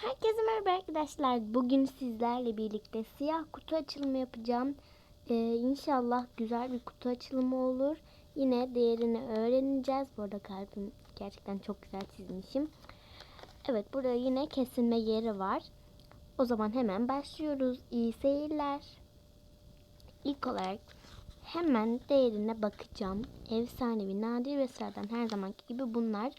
Herkese merhaba arkadaşlar. Bugün sizlerle birlikte siyah kutu açılımı yapacağım. Ee, inşallah güzel bir kutu açılımı olur. Yine değerini öğreneceğiz. Bu arada kalbim gerçekten çok güzel çizmişim. Evet burada yine kesilme yeri var. O zaman hemen başlıyoruz. İyi seyirler. İlk olarak hemen değerine bakacağım. Efsanevi, nadir ve sıradan her zamanki gibi bunlar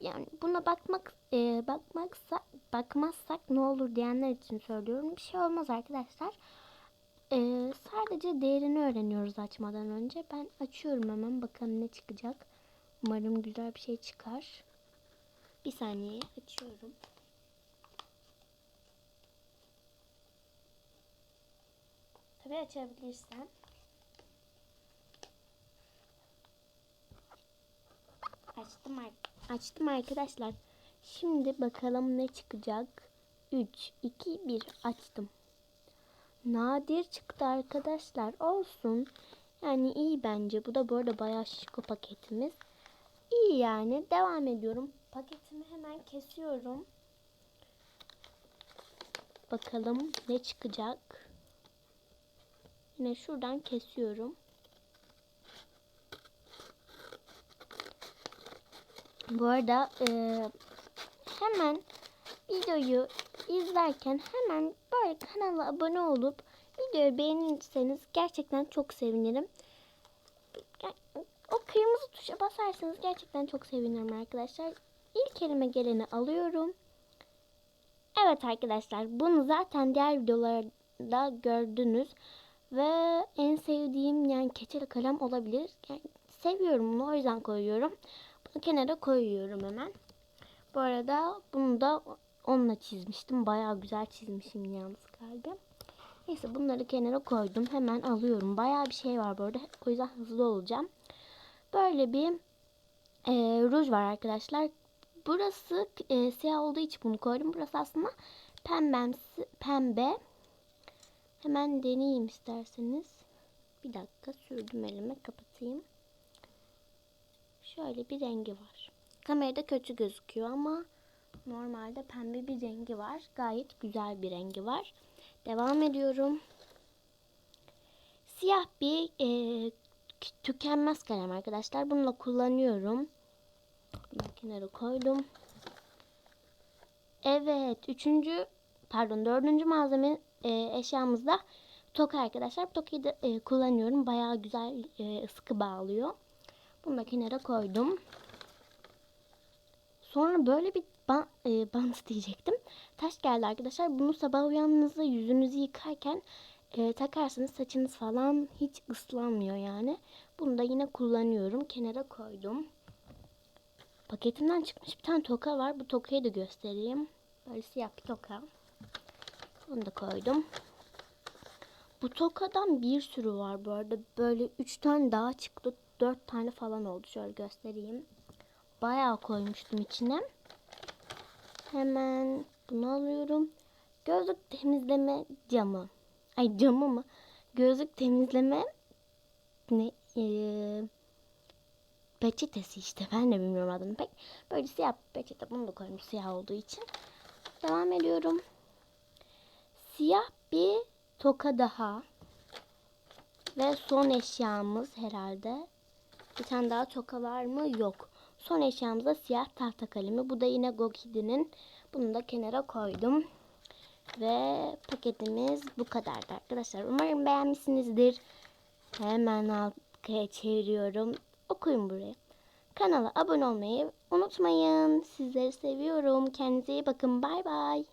yani buna bakmak e, bakmaksa bakmazsak ne olur diyenler için söylüyorum. Bir şey olmaz arkadaşlar. E, sadece değerini öğreniyoruz açmadan önce. Ben açıyorum hemen bakalım ne çıkacak. Umarım güzel bir şey çıkar. Bir saniye açıyorum. Tabii açabilirsen. Açtım, ar- açtım arkadaşlar. Şimdi bakalım ne çıkacak. 3, 2, 1 açtım. Nadir çıktı arkadaşlar. Olsun. Yani iyi bence. Bu da bu arada bayağı şişko paketimiz. İyi yani. Devam ediyorum. Paketimi hemen kesiyorum. Bakalım ne çıkacak. Yine şuradan kesiyorum. Bu arada e, hemen videoyu izlerken hemen böyle kanala abone olup videoyu beğenirseniz gerçekten çok sevinirim. O kırmızı tuşa basarsanız gerçekten çok sevinirim arkadaşlar. İlk elime geleni alıyorum. Evet arkadaşlar bunu zaten diğer videolarda gördünüz. Ve en sevdiğim yani keçeli kalem olabilir. Yani seviyorum bunu o yüzden koyuyorum. Bunu kenara koyuyorum hemen. Bu arada bunu da onunla çizmiştim. Bayağı güzel çizmişim yalnız kalbim. Neyse bunları kenara koydum. Hemen alıyorum. Bayağı bir şey var bu arada. O yüzden hızlı olacağım. Böyle bir e, ruj var arkadaşlar. Burası e, siyah olduğu için bunu koydum. Burası aslında pembemsi, pembe. Hemen deneyeyim isterseniz. Bir dakika sürdüm elime kapatayım. Şöyle bir rengi var. Kamerada kötü gözüküyor ama normalde pembe bir rengi var. Gayet güzel bir rengi var. Devam ediyorum. Siyah bir e, tükenmez kalem arkadaşlar. Bununla kullanıyorum. Bunu koydum. Evet. Üçüncü pardon dördüncü malzeme e, eşyamızda toka arkadaşlar. Tokayı da e, kullanıyorum. Bayağı güzel e, sıkı bağlıyor. Bunu da kenara koydum. Sonra böyle bir ban, e, bant diyecektim. Taş geldi arkadaşlar. Bunu sabah uyandığınızda yüzünüzü yıkarken e, takarsanız saçınız falan hiç ıslanmıyor yani. Bunu da yine kullanıyorum. Kenara koydum. Paketimden çıkmış bir tane toka var. Bu tokayı da göstereyim. Böyle siyah bir toka. Onu da koydum. Bu tokadan bir sürü var bu arada. Böyle üç tane daha çıktı. Dört tane falan oldu. Şöyle göstereyim. Bayağı koymuştum içine. Hemen bunu alıyorum. Gözlük temizleme camı. Ay camı mı? Gözlük temizleme ne? Ee, peçetesi işte. Ben de bilmiyorum adını pek. Böyle siyah peçete. Bunu da koymuş siyah olduğu için. Devam ediyorum. Siyah bir toka daha. Ve son eşyamız herhalde. Bir tane daha toka var mı? Yok. Son eşyamız da siyah tahta kalemi. Bu da yine Gokidi'nin. Bunu da kenara koydum. Ve paketimiz bu kadardı arkadaşlar. Umarım beğenmişsinizdir. Hemen arkaya çeviriyorum. Okuyun burayı. Kanala abone olmayı unutmayın. Sizleri seviyorum. Kendinize iyi bakın. Bay bay.